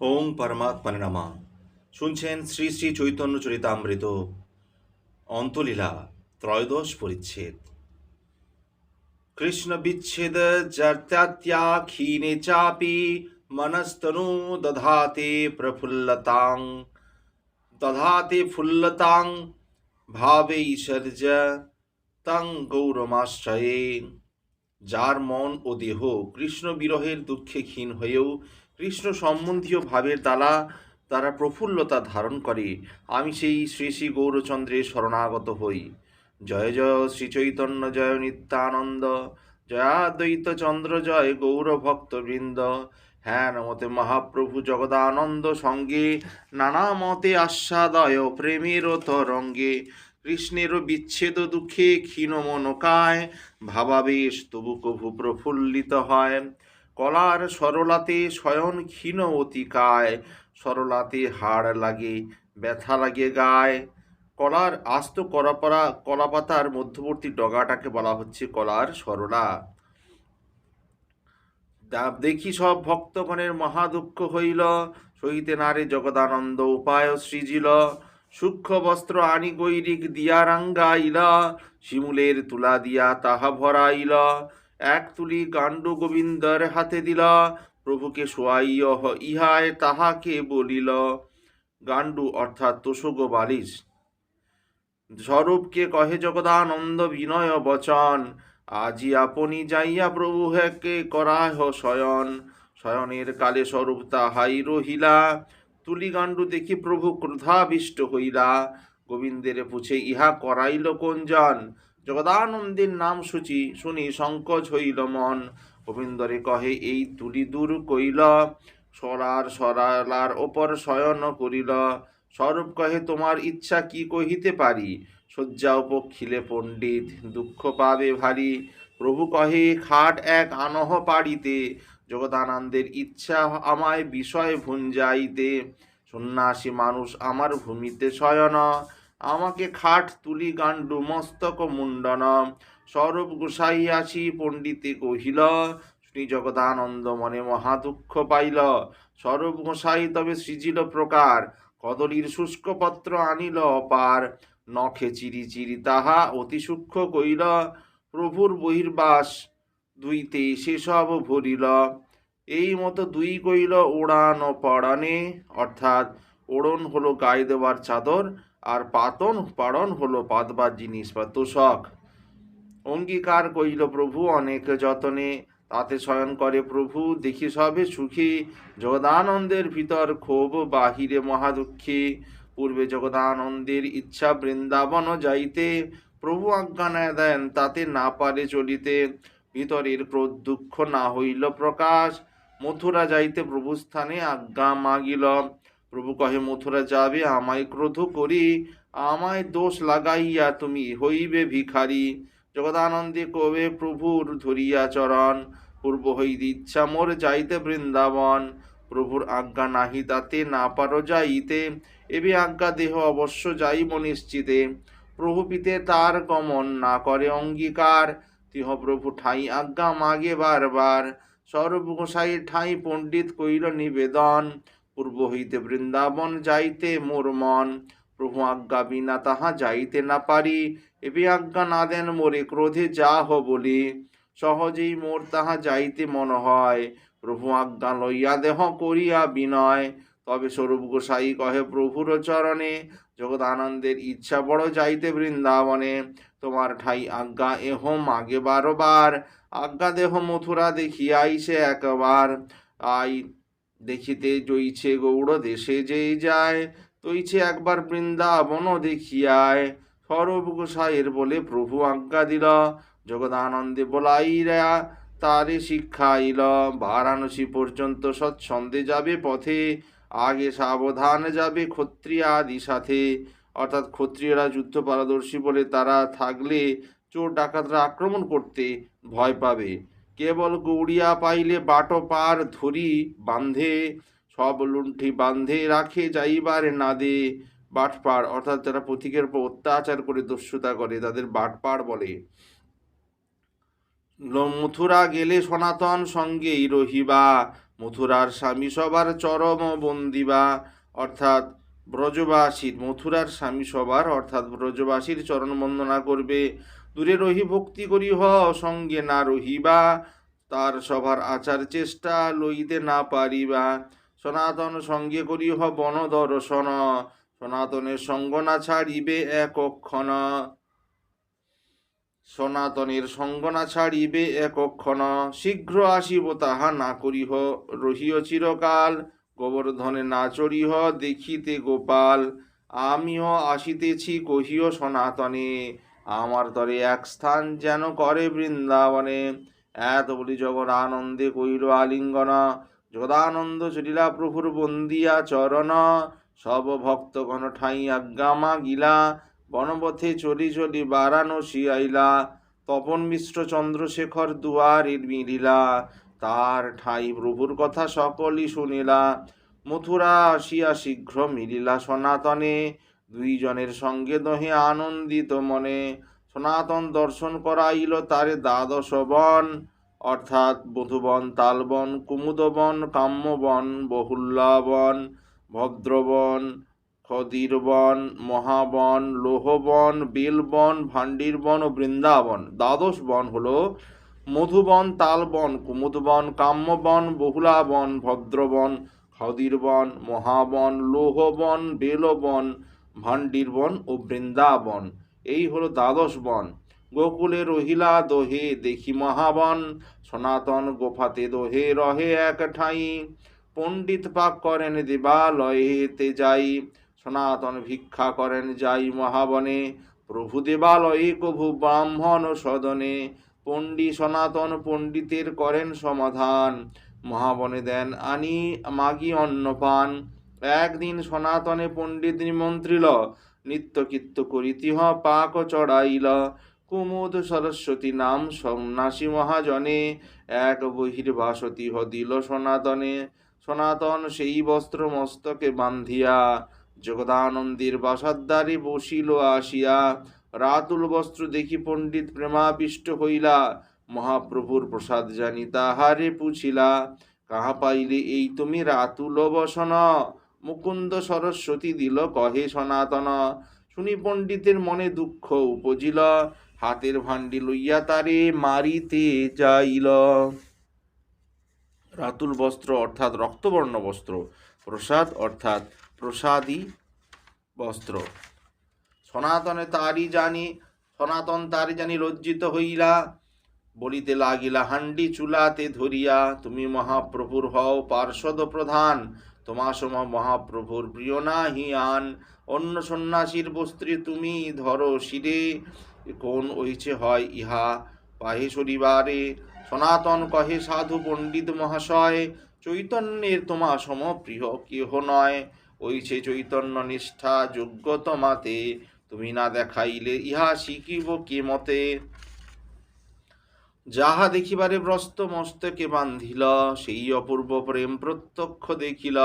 ওং পরমাত্মানে নামা। শুনছেন শ্রী শ্রী চৈতন্য চরিতামৃত অন্তলীলা ত্রয়োদশ পরিচ্ছেদ। কৃষ্ণ বিচ্ছেদ জর্ত্যাত্যা ক্ষীণে চাপি মনস্তনু দধাতে প্রফুল্লতাং। দধাতে ফুল্লতাং ভাবে ঈশ্বর্য তং গৌরমাশ্রয়ে। যার মন ও দেহ কৃষ্ণ বিরহের দুঃখে ক্ষীণ হয়েও কৃষ্ণ সম্বন্ধীয় ভাবের দ্বারা তারা প্রফুল্লতা ধারণ করে। আমি সেই শ্রী শ্রী গৌরচন্দ্রের শরণাগত হই। জয় জয় শ্রী চৈতন্য, জয় নিত্যানন্দ জয়াদ্বৈত চন্দ্র, জয় গৌর ভক্তবৃন্দ হ্যাঁ নমতে মহাপ্রভু জগদানন্দ সঙ্গে, নানা মতে আস্বাদয় প্রেমের তরঙ্গে। কৃষ্ণের বিচ্ছেদ দুঃখে ক্ষীণ মনকায়, ভাবাবেশ তবু কভু প্রফুল্লিত হয়। কলার সরলাতে শয়ন ক্ষীণ অতিকায়, সরলাতে হাড় লাগে, ব্যথা লাগে গায়। কলার আস্ত কলাপাড়া কলাপাতার মধ্যবর্তী ডগাটাকে বলা হচ্ছে কলার সরলা। দেখি সব ভক্তগণের মহা দুঃখ হইল, সহিতে নারে জগদানন্দ উপায় সৃজিল। সূক্ষ্ম বস্ত্র আনি গৈরিক দিয়া রাঙ্গাইল, শিমুলের তুলা দিয়া তাহা ভরাইল। এক তুলি গান্ডু গোবিন্দর হাতে দিল। প্রভুকে শোয়াইয় হ- ইহায় তাহাকে বলিল। গাণ্ডু অর্থাৎ তোষগ বালিশ। স্বরূপকে কহে জগদানন্দ, বিনয় বচন, আজি আপনি যাইয়া প্রভু হেকে করাহ শয়ন। শয়নের কালে স্বরূপ তাহাই রহিলা। তুলিগাণ্ডু দেখি প্রভু ক্রোধাবিষ্ট হইলা। গোবিন্দের পুছে ইহা করাইল কোন কোনজন? জগদানন্দের নাম সূচি শুনি সংকোচ হইল মন। গোবিন্দরে কহে, এই তুলি দূর কইল। সরার সরালার ওপর শয়ন করিল। স্বরূপ কহে, তোমার ইচ্ছা কি কহিতে পারি? শয্যা উপক্ষিলে পণ্ডিত, দুঃখ পাবে ভারী। প্রভু কহে, খাট এক আনহ পাড়িতে। জগদানন্দের ইচ্ছা আমায় বিষয় ভুঞ্জাইতে। সন্ন্যাসী মানুষ আমার ভূমিতে শয়ন। আমাকে খাট তুলি গান্ডু মস্তক মুন্ডন স্বরূপ গোসাই আসি পণ্ডিতে কহিল শ্রী জগদানন্দ, মনে মহা দুঃখ পাইল। স্বরূপ গোসাই তবে সৃজিল প্রকার, কদলীর শুষ্ক পত্র আনিল অপার। নখে চিরি চিরি তাহা অতি সূক্ষ্ম কইল, প্রভুর বহির্বাস দুইতে সেসব ভরিল। এই মতো দুই কইল ওড়ান পড়ানে অর্থাৎ ওড়ন হলো গায়ে দেওয়ার চাদর আর পাতন পাড়ন হলো পাতবার জিনিস বা তোষক। অঙ্গীকার কইল প্রভু, অনেক যতনে তাতে শয়ন করে প্রভু, দেখি সবে সুখী। জগদানন্দের ভিতর ক্ষোভ, বাহিরে মহাদুঃখী। পূর্বে জগদানন্দের ইচ্ছা বৃন্দাবন যাইতে। প্রভু আজ্ঞা নেয় দেন, তাতে না পারে চলিতে। ভিতরের ক্রোধ দুঃখ না হইল প্রকাশ। মথুরা যাইতে প্রভু স্থানে আজ্ঞা মাগিল। প্রভু কহে, মথুরা যাবে, আমায় ক্রোধ করি, আমায় দোষ লাগাইয়া তুমি হইবে ভিখারি। জগদানন্দে কবে প্রভুর ধরিয়া চরণ, পূর্ব হইতে ইচ্ছা মোর যাইতে বৃন্দাবন। প্রভুর আজ্ঞা নাহি তাতে, না পারো যাইতে, এবে আজ্ঞা দেহ অবশ্য যাইব নিশ্চিতে। প্রভু পিতে তার গমন না করে অঙ্গীকার, তিহ প্রভু ঠাই আজ্ঞা মাগে বারবার। সর্ব গোসাই ঠাই পণ্ডিত কইল নিবেদন পূর্ব হইতে বৃন্দাবন যাইতে মোর মন, প্রভু আজ্ঞা বিনা তাহা যাইতে না পারি। এবে আজ্ঞা না দেন মোরে ক্রোধে যা হ বলি। সহজেই মোর তাহা যাইতে মন হয়। প্রভু আজ্ঞা লইয়া দেহ করিয়া বিনয়। তবে স্বরূপ গোসাই কহে, প্রভুর চরণে জগদানন্দের ইচ্ছা বড় যাইতে বৃন্দাবনে। তোমার ঠাই আজ্ঞা এহ মাগে বারবার। আজ্ঞা দেহ মথুরা দেখিয়াইছে একবার। আই দেখিতে জইছে গৌড়, দেশে যেই যায়, তৈছে একবার বৃন্দাবন দেখিয়ায়। সরব গোসাইয়ের বলে প্রভু আজ্ঞা দিল, জগদানন্দে বলাইরা তারে শিক্ষা শিক্ষাইল বারাণসী পর্যন্ত সৎসন্দে যাবে পথে, আগে সাবধান যাবে ক্ষত্রিয়াদি সাথে। অর্থাৎ ক্ষত্রিয়রা যুদ্ধ পারদর্শী বলে তারা থাকলে চোর ডাকাতরা আক্রমণ করতে ভয় পাবে। কেবল গৌড়িয়া পাইলে বাটো পার ধরি বান্ধে সব লুণ্ঠি বান্ধে রাখে যাইবারে না দে বাটপাড় অর্থাৎ যারা পথিকের উপর অত্যাচার করে, দস্যুতা করে, তাদের বাটপাড় বলে। মথুরা গেলে সনাতন সঙ্গেই রহিবা, মথুরার স্বামী সবার চরম বন্দিবা। অর্থাৎ ব্রজবাসীর, মথুরার স্বামী সবার, অর্থাৎ ব্রজবাসীর চরণ বন্দনা করবে। দূরে রহি ভক্তি করিহ সঙ্গে না রহিবা। তার সবার আচার চেষ্টা লইতে না পারিবা। সনাতন সঙ্গে করিহ বন দর্শন। সনাতনের সঙ্গ না ছাড়িবে একক্ষণ। সনাতনের সঙ্গ না ছাড়িবে একক্ষণ। শীঘ্র আসিব তাহা না করিহ। রহিও চিরকাল, গোবর্ধনে না চড়িহ, দেখিতে গোপাল। আমিও আসিতেছি কহিও সনাতনে। আমার তরে এক স্থান যেন করে বৃন্দাবনে। এত বলি জগৎ আনন্দে কইল আলিঙ্গনা, যদানন্দ চলিলা প্রভুর বন্দিয়া চরণ। সব ভক্তগণ ঠাই আজ্ঞা গিলা বনপথে চলি চলি বারাণসী আইলা। তপন মিশ্র চন্দ্রশেখর দুয়ারের মিলিলা, তার ঠাই প্রভুর কথা সকলই শুনিলা। মথুরা আসিয়া শীঘ্র মিলিলা সনাতনে। দুইজনের সঙ্গে দহে আনন্দিত মনে। সনাতন দর্শন করাইল তারে দ্বাদশ বন। অর্থাৎ বধুবন, তালবন, কুমুদবন, কাম্যবন, বহুল্লাবন, ভদ্রবন খদিরবন মহাবন, লোহবন, বেলবন ভান্ডিরবন ও বৃন্দাবন। দ্বাদশ বন হলো মধুবন, তালবন, কুমুদবন, কাম্যবন, বহুলাবন, ভদ্রবন খদিরবন মহাবন, লোহবন, বেলবন ভান্ডিরবন ও বৃন্দাবন, এই হলো দ্বাদশ বন। গোকুলে রহিলা দোহে, দেখি মহাবন। সনাতন গোফাতে দোহে রহে এক ঠাই। পণ্ডিত পাক করেন দেবালয়েতে যাই। সনাতন ভিক্ষা করেন যাই মহাবনে। প্রভু দেবালয়ে কভু ব্রাহ্মণ সদনে। পণ্ডিত সনাতন পণ্ডিতের করেন সমাধান। মহাবনে দেন আনি, মাগি অন্নপান একদিন সনাতনে পণ্ডিত নিমন্ত্রিল নিত্য কীর্ত করিতিহ পাক চড়াইল। কুমুদ সরস্বতী নাম সন্ন্যাসী মহাজনে, এক বহির্বাসতিহ দিল সনাতনে। সনাতন সেই বস্ত্র মস্তকে বান্ধিয়া, জগদানন্দের বাসাদ্দারে বসিল আসিয়া। রাতুল বস্ত্র দেখি পণ্ডিত প্রেমাবিষ্ট হইলা, মহাপ্রভুর প্রসাদ জানি তাহারে পুছিলা। কাহা পাইলে এই তুমি রাতুল বসন? মুকুন্দ সরস্বতী দিল, কহে সনাতন, শুনি পণ্ডিতের মনে দুঃখ উপজিল, হাতের ভান্ডি লইয়া তারে মারিতে যাইল। রাতুল বস্ত্র অর্থাৎ রক্তবর্ণ বস্ত্র, প্রসাদ অর্থাৎ প্রসাদী বস্ত্র। সনাতনে তারই জানি, সনাতন তারি জানি লজ্জিত হইলা, বলিতে লাগিলা হান্ডি চুলাতে ধরিয়া, তুমি মহাপ্রভুর হও পার্ষদ প্রধান তোমা সম মহাপ্রভুর প্রিয় নাহি আন। অন্য সন্ন্যাসীর বস্ত্রে তুমি ধরো শিরে। কোন ঐছে হয় ইহা? পাহে শরীবারে সনাতন কহে সাধু পণ্ডিত মহাশয়। চৈতন্যের তোমা সম প্রিয় কেহ নয়? ওইছে চৈতন্য নিষ্ঠা যোগ্য তোমাতে। তুমি না দেখাইলে ইহা শিখিব কে মতে? যাহা দেখিবারে ব্রস্ত মস্তকে বান্ধিল, সেই অপূর্ব প্রেম প্রত্যক্ষ দেখিল,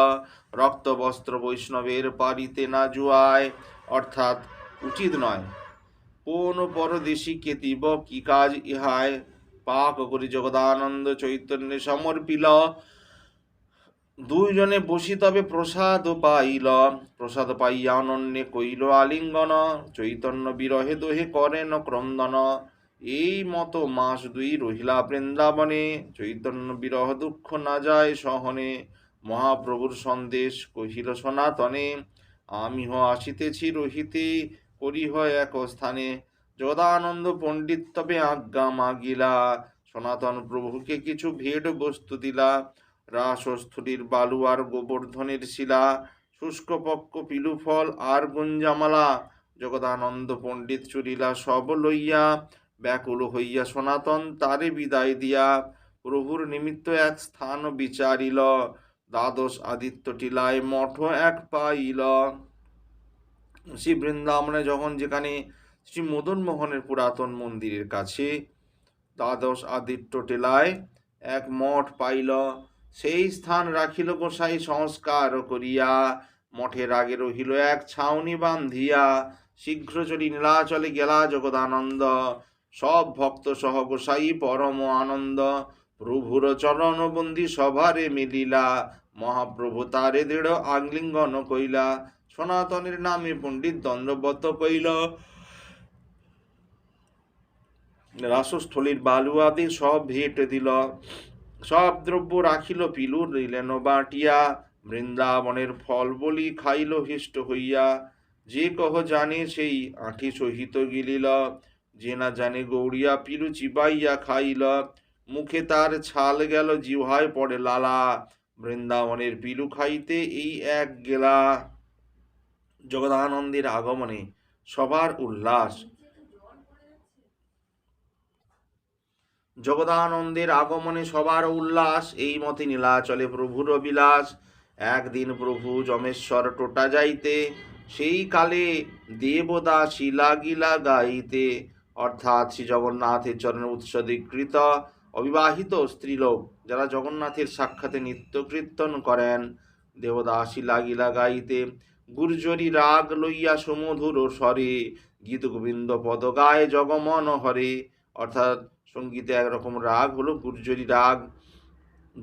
রক্ত বস্ত্র বৈষ্ণবের পারিতে না জুয়ায়, অর্থাৎ উচিত নয়। কোন পরদেশী কেতিব কি কাজ ইহায়? পাক করি জগদানন্দ চৈতন্যে সমর্পিল। দুইজনে বসি তবে প্রসাদ পাইল। প্রসাদ পাইয়া অনন্যে কইল, আলিঙ্গন, চৈতন্য বিরহে দোহে করেন ক্রন্দন। এই মতো মাস দুই রহিলা বৃন্দাবনে, চৈতন্য বিরহ দুঃখ না যায় সহনে, মহাপ্রভুর সন্দেশ কহিল সনাতনে আমিহ আসিতেছি রহিতে, করিহ এক স্থানে। জগদানন্দ পণ্ডিত তবে আজ্ঞা মাগিলা, সনাতন প্রভুকে কিছু ভেট বস্তু দিলা। রাসস্থলীর বালু আর গোবর্ধনের শিলা, শুষ্ক পক্ষ পিলু ফল আর গুঞ্জামালা, জগদানন্দ পণ্ডিত চুরিলা সব লইয়া ব্যাকুল হইয়া সনাতন, তারে বিদায় দিয়া প্রভুর নিমিত্ত এক স্থান বিচারিল। দ্বাদশ আদিত্য টিলায় মঠ এক পাইল। শ্রী বৃন্দাবনে যখন যেখানে শ্রী মদন মোহনের পুরাতন মন্দিরের কাছে দ্বাদশ আদিত্য টিলায় এক মঠ পাইল, সেই স্থান রাখিল গোসাই সংস্কার করিয়া। মঠের আগে রহিল এক ছাউনি বান্ধিয়া। শীঘ্র চলি নীলাচলে গেলা জগদানন্দ। সব ভক্ত সহ গোসাই পরম আনন্দ। প্রভুর চরণবন্দি সভারে মিলিলা, মহাপ্রভু তারে দৃঢ় আলিঙ্গন কইলা। সনাতনের নামে পণ্ডিত দণ্ডবত কইল। রাসস্থলীর বালুয়াদি সব ভেট দিল। সব দ্রব্য রাখিল, পিলুর দিলেন বাটিয়া। বৃন্দাবনের ফল বলি খাইল, হিষ্ট হইয়া। যে কহ জানে সেই আঁঠি সহিত গিলিল। যে না জানে গৌড়িয়া পিলু চিবাইয়া খাইল। মুখে তার ছাল গেল জিহায় পড়ে লালা। বৃন্দাবনের পিলু খাইতে এই এক গেলা। জগদানন্দের আগমনে সবার উল্লাস। জগদানন্দের আগমনে সবার উল্লাস, এই মতে নীলাচলে প্রভুর বিলাস একদিন প্রভু যমেশ্বর টোটা যাইতে, সেই কালে দেবদাসী লাগিলা গাইতে। অর্থাৎ শ্রী জগন্নাথের চরণে উৎসর্গীকৃত অবিবাহিত স্ত্রীলোক, যারা জগন্নাথের সাক্ষাতে নিত্য কীর্তন করেন। দেবদাসী লাগিলা গাইতে গুর্জরি রাগ লইয়া সুমধুর স্বরে গীত গোবিন্দ পদ গায় জগমন হরে। অর্থাৎ সঙ্গীতে একরকম রাগ হলো, গুর্জরি রাগ।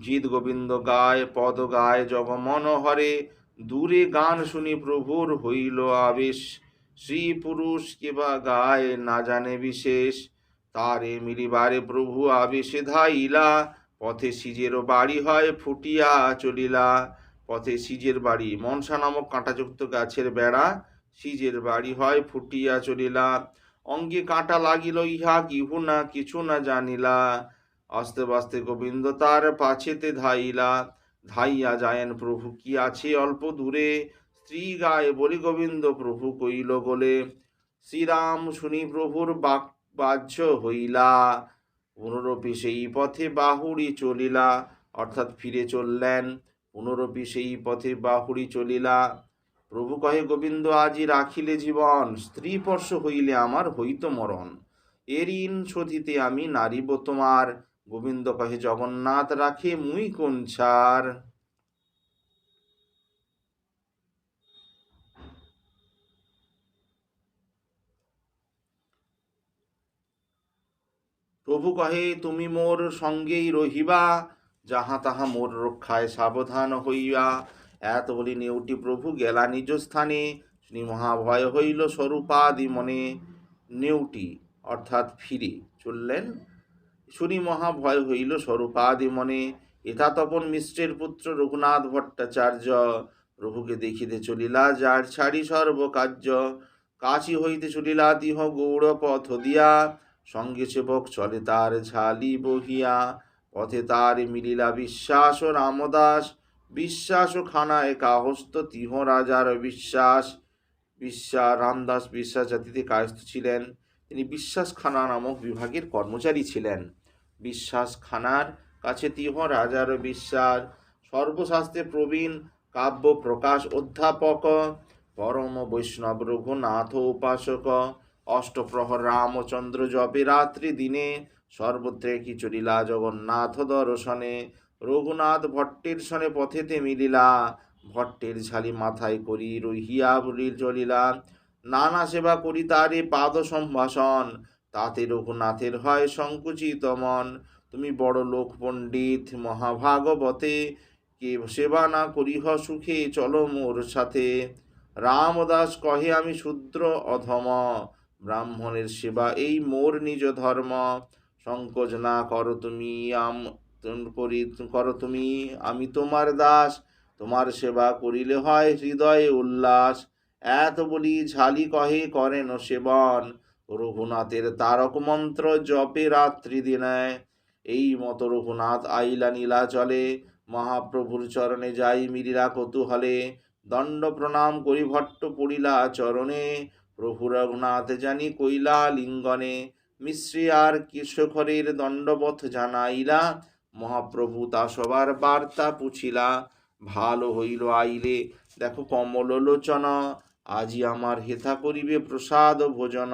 জিত গোবিন্দ গায়, পদ গায় জগমন হরে। দূরে গান শুনি প্রভুর হইল আবেশ। শ্রী পুরুষ কেবা গায় না জানে বিশেষ। তারে মিলিবারে প্রভু আবেশে ধাইলা, পথে সিজের বাড়ি হয় ফুটিয়া চলিলা। পথে সিজের বাড়ি, মনসা নামক কাঁটাযুক্ত গাছের বেড়া, সিজের বাড়ি হয় ফুটিয়া চলিলা। অঙ্গে কাঁটা লাগিল ইহা, কিহু না কিছু না জানিলা। আস্তে বাস্তে গোবিন্দ তার পাছেতে ধাইলা। ধাইয়া যায়েন প্রভু, কি আছে অল্প দূরে? স্ত্রী গায়ে বলি গোবিন্দ প্রভু কইল বলে শ্রীরাম শুনি প্রভুর বাক, বাহ্য হইলা, পুনরপি সেই পথে বাহুড়ি চলিলা। অর্থাৎ ফিরে চললেন, পুনরপি সেই পথে বাহুড়ি চলিলা। প্রভু কহে, গোবিন্দ, আজি রাখিলে জীবন, স্ত্রী পর্শ হইলে আমার হইত মরণ। এর ঋণ শোধিতে আমি নারিব তোমার। গোবিন্দ কহে, জগন্নাথ রাখে মুই কোন ছাড়? প্রভু কহে, তুমি মোর সঙ্গেই রহিবা, যাহা তাহা মোর রক্ষায় সাবধান হইয়া। এত বলি নেউটি প্রভু গেলা নিজ স্থানে। শ্রী মহাভয় হইল স্বরূপাদি মনে। নেউটি অর্থাৎ ফিরে চললেন। শুনি মহাভয় হইল স্বরূপাদি মনে। এথা তপন মিশ্রের পুত্র রঘুনাথ ভট্টাচার্য প্রভুকে দেখিতে চলিলা, যার ছাড়ি সর্বকার্য। কাশী হইতে চলিলা দিহ গৌড় পথ দিয়া। সঙ্গে সেবক চলে তার ঝালি বহিয়া। পথে তার মিলিলা বিশ্বাস ও রামদাস, বিশ্বাস ও খানা খানায় কাহস্ত তিহ রাজার বিশ্বাস। বিশ্বাস, রামদাস বিশ্বাস জাতিতে কায়স্থ ছিলেন। তিনি বিশ্বাস খানা নামক বিভাগের কর্মচারী ছিলেন। বিশ্বাস খানার কাছে তিহ রাজার বিশ্বাস। সর্বশাস্ত্রে প্রবীণ, কাব্য প্রকাশ অধ্যাপক, পরম বৈষ্ণব রঘুনাথ উপাসক। অষ্টপ্রহর রামচন্দ্র জপে রাত্রি দিনে সর্বত্রে কি চলিলা জগন্নাথ দর্শনে। রঘুনাথ ভট্টের সনে পথেতে মিলিলা, ভট্টের ঝালি মাথায় করি রহিয়া বলির চলিলা। নানা সেবা করি তারে পাদ সম্ভাষণ, তাতে রঘুনাথের হয় সংকুচিত মন। তুমি বড় লোক পণ্ডিত, মহাভাগবতে, কে সেবা না করিহ সুখে চলো মোর সাথে। রামদাস কহে আমি শূদ্র অধম ব্রাহ্মণের সেবা, এই মোর নিজ ধর্ম। সংকোচ না করো তুমি, আম করি করো তুমি, আমি তোমার দাস। তোমার সেবা করিলে হয় হৃদয়ে উল্লাস। এত বলি ঝালি কহে করেন সেবন। রঘুনাথের তারক মন্ত্র জপে রাত্রি দিনে। এই মত রঘুনাথ আইলা নীলা চলে মহাপ্রভুর চরণে যাই মিলিলা কৌতূহলে। দণ্ড প্রণাম করি ভট্ট পড়িলা চরণে। প্রভু রঘুনাথ জানি কইলা লিঙ্গনে মিশ্রী আর কৃষ্ণখরের দণ্ডবধ জানাইলা। মহাপ্রভু তা সবার বার্তা পুছিলা, ভালো হইল আইলে। দেখো কমল লোচন, আজি আমার হেথা করিবে প্রসাদ ভোজন।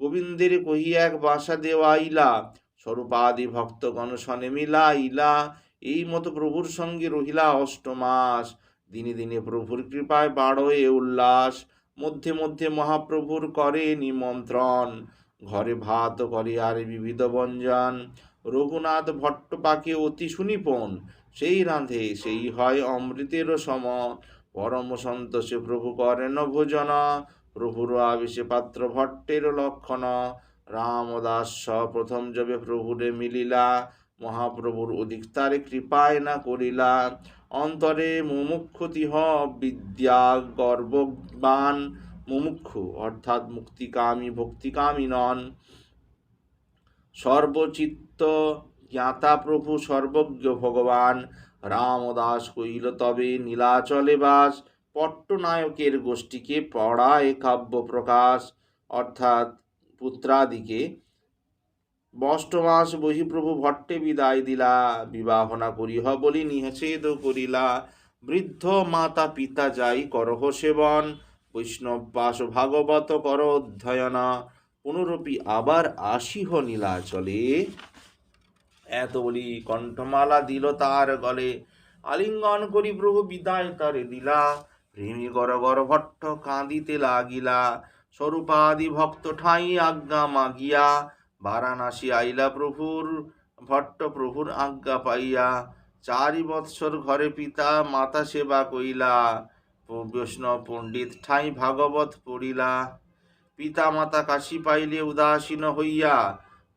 গোবিন্দের কহি এক বাসা দেওয়াইলা, স্বরূপাদি ভক্তগণ সনে মিলাইলা। এই মতো প্রভুর সঙ্গে রহিলা অষ্টমাস। দিনে দিনে প্রভুর কৃপায় বাড়য়ে উল্লাস। মধ্যে মধ্যে মহাপ্রভুর করে নিমন্ত্রণ। ঘরে ভাত করে আর বিবিধ ব্যঞ্জন রঘুনাথ ভট্ট পাকে অতি সুনিপন সেই রাঁধে, সেই হয় অমৃতেরও সম। পরম সন্তোষে প্রভু করেন ভোজন। প্রভুর আবিষে পাত্র ভট্টের লক্ষণ। রামদাস প্রথম যবে প্রভুরে মিলিলা। মহাপ্রভুর অধিকতারে কৃপায় না করিলা। অন্তরে মুমুক্ষুতিহ বিদ্যা গর্ববান মুমুক্ষু, অর্থাৎ মুক্তিকামী ভক্তিকামী নন। সর্বচিত্ত জ্ঞাতা প্রভু, সর্বজ্ঞ ভগবান, রামদাস কইল তবে নীলাচলে বাস, পট্টনায়কের গোষ্ঠীকে পড়ায় কাব্য প্রকাশ অর্থাৎ পুত্রাদিকে বষ্টমাস বহিপ্রভু ভট্টে বিদায় দিলা বিবাহ না করিহ বলি নিষেধ করিলা। বৃদ্ধ মাতা পিতা যাই করহ সেবন, বৈষ্ণব পাশ ভাগবত কর অধ্যয়ন। পুনরপি আবার আসিহ নীলাচলে। এত বলি কণ্ঠমালা দিল তার গলে। আলিঙ্গন করি প্রভু বিদায় তারে দিলা। প্রেমী গর গর ভট্ট কাঁদিতে লাগিলা। স্বরূপাদি ভক্ত ঠাই আজ্ঞা মাগিয়া। বারাণসী আইলা প্রভুর, ভট্ট প্রভুর আজ্ঞা পাইয়া চারি বৎসর ঘরে পিতা মাতা সেবা কইলা। বৈষ্ণব পণ্ডিত ঠাই ভাগবত পড়িলা। পিতা মাতা কাশী পাইলে উদাসীন হইয়া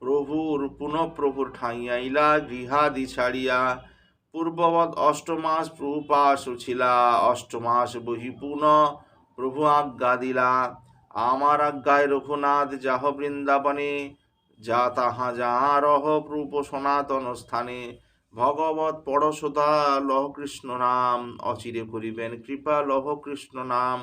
প্রভুর, পুনঃ প্রভুর ঠাই আইলা গৃহাদি ছাড়িয়া। পূর্ববৎ অষ্টমাস প্রভু পাশ ছিলা অষ্টমাস বহি পুনঃ প্রভু আজ্ঞা দিলা। আমার আজ্ঞায় রঘুনাথ যাহ বৃন্দাবনে যা তাহা যাহা রহ রূপ সনাতন স্থানে। ভগবত পড়শোধা লহ কৃষ্ণ নাম। অচিরে করিবেন কৃপা, লহ কৃষ্ণ নাম।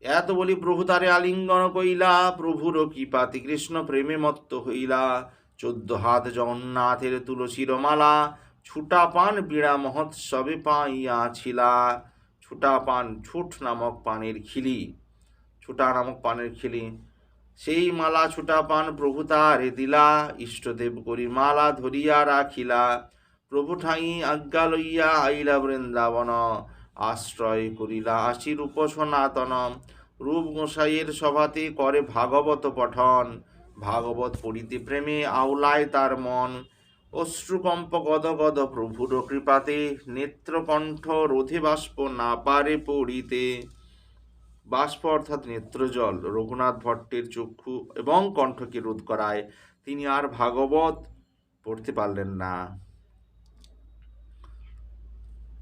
এত বলি প্রভু তারে আলিঙ্গন কইলা, প্রভুর কৃপাতি কৃষ্ণ প্রেমে মত্ত হইলা। চোদ্দ হাত জগন্নাথের তুলসীর মালা, ছুটা পান বীড়া মহোৎসবে পাইয়াছিলা। ছুটা পান ছুট নামক পানের খিলি। ছুটা নামক পানের খিলি। সেই মালা ছুটা পান প্রভু তারে দিলা, ইষ্টদেব করি মালা ধরিয়া রাখিলা। প্রভু ঠাই আজ্ঞা লইয়া আইলা বৃন্দাবন, আশ্রয় করিলা আশি রূপ সনাতন রূপ গোসাইয়ের সভাতে করে ভাগবত পঠন। ভাগবত পড়িতে প্রেমে আউলায় তার মন। অশ্রুকম্প গদ গদ প্রভুর কৃপাতে নেত্রকণ্ঠ রোধে বাষ্প না পারে পড়িতে। বাষ্প অর্থাৎ নেত্রজল, রঘুনাথ ভট্টের চক্ষু এবং কণ্ঠকে রোধ করায়। তিনি আর ভাগবত পড়তে পারলেন না।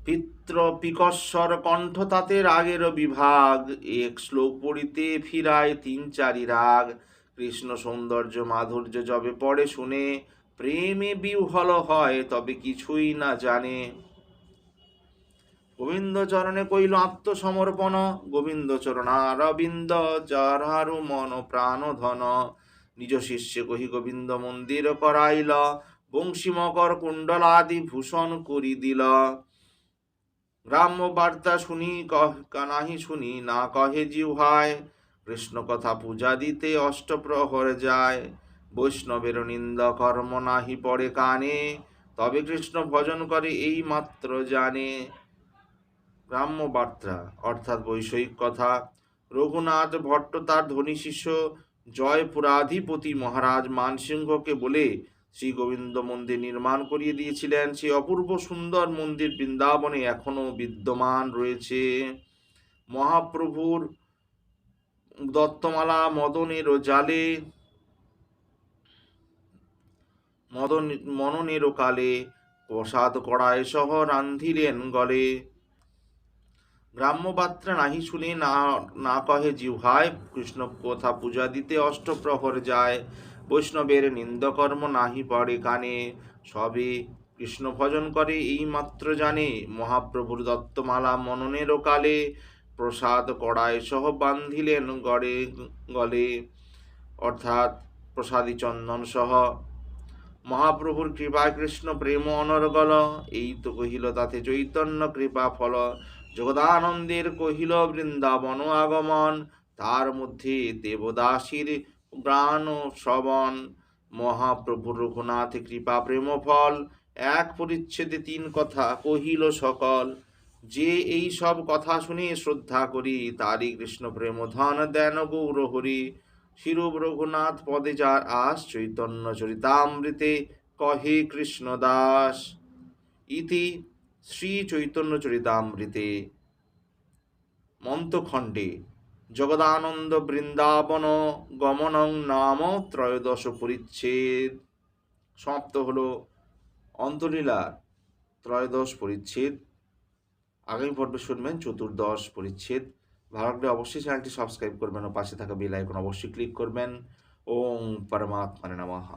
পিত্র পিকস্বর কণ্ঠ তাতে রাগের বিভাগ। এক শ্লোক পড়িতে ফিরায় তিন চারি রাগ। কৃষ্ণ সৌন্দর্য মাধুর্য যবে পড়ে শুনে, প্রেমে বিহল হয় তবে কিছুই না জানে। গোবিন্দ চরণে কইল, আত্মসমর্পণ, গোবিন্দ চরণারবিন্দ যারহারু মন প্রাণ ধন। নিজ শিষ্যে কহি, গোবিন্দ মন্দির করাইল বংশী মকর কুণ্ডলাদি ভূষণ করি দিল। গ্রাম্য বার্তা শুনি কানাহি শুনি, না কহে জিহায় কৃষ্ণ কথা পূজা দিতে অষ্টপ্রহর যায়। বৈষ্ণবের নিন্দ কর্ম নাহি পড়ে কানে, তবে কৃষ্ণ ভজন করে এই মাত্র জানে। গ্রাম্য বার্তা অর্থাৎ বৈষয়িক কথা। রঘুনাথ ভট্ট তার ধনী শিষ্য জয়পুরাধিপতি মহারাজ মানসিংহকে বলে শ্রী গোবিন্দ মন্দির নির্মাণ করিয়ে দিয়েছিলেন। সেই অপূর্ব সুন্দর মন্দির বৃন্দাবনে এখনও বিদ্যমান রয়েছে। মহাপ্রভুর দত্তমালা, মদনের জালে, মদন, মননের কালে প্রসাদ কড়ায় সহ রান্ধিলেন গলে। গ্রাম্যবাত্রা নাহি শুনে না না কহে জিহায় কৃষ্ণ, কথা পূজা দিতে অষ্টপ্রহর যায়? বৈষ্ণবের নিন্দকর্ম নাহি পড়ে কানে। সবে কৃষ্ণ ভজন করে, এই মাত্র জানে। মহাপ্রভুর দত্তমালা মননের কালে, প্রসাদ কড়ায় সহ বান্ধিলেন গড়ে, গলে। অর্থাৎ প্রসাদী চন্দন সহ। মহাপ্রভুর কৃপায় কৃষ্ণ প্রেম অনর্গল। এই তো কহিল তাতে চৈতন্য কৃপা ফল। জগদানন্দের কহিল, বৃন্দাবন আগমন, তার মধ্যে দেবদাসীর প্রাণ শ্রবণ। মহাপ্রভু রঘুনাথ কৃপা প্রেম ফল, এক পরিচ্ছেদে তিন কথা কহিল সকল। যে এই সব কথা শুনে শ্রদ্ধা করি, তারই কৃষ্ণ প্রেম ধন দেন গৌর হরি। শিরূপ রঘুনাথ পদে যার আস, চৈতন্য চরিতামৃতে কহে কৃষ্ণ দাস ইতি শ্রী চৈতন্য চরিতামৃতে মন্তখণ্ডে জগদানন্দ বৃন্দাবন গমনং নাম ত্রয়োদশ পরিচ্ছেদ। সমাপ্ত হল অন্তলীলার ত্রয়োদশ পরিচ্ছেদ। আগামী পর্বে শুনবেন চতুর্দশ পরিচ্ছেদ। ভালো লাগলে অবশ্যই চ্যানেলটি সাবস্ক্রাইব করবেন ও পাশে থাকা বেল আইকন অবশ্যই ক্লিক করবেন। ওম পরমাত্মানে নমঃ।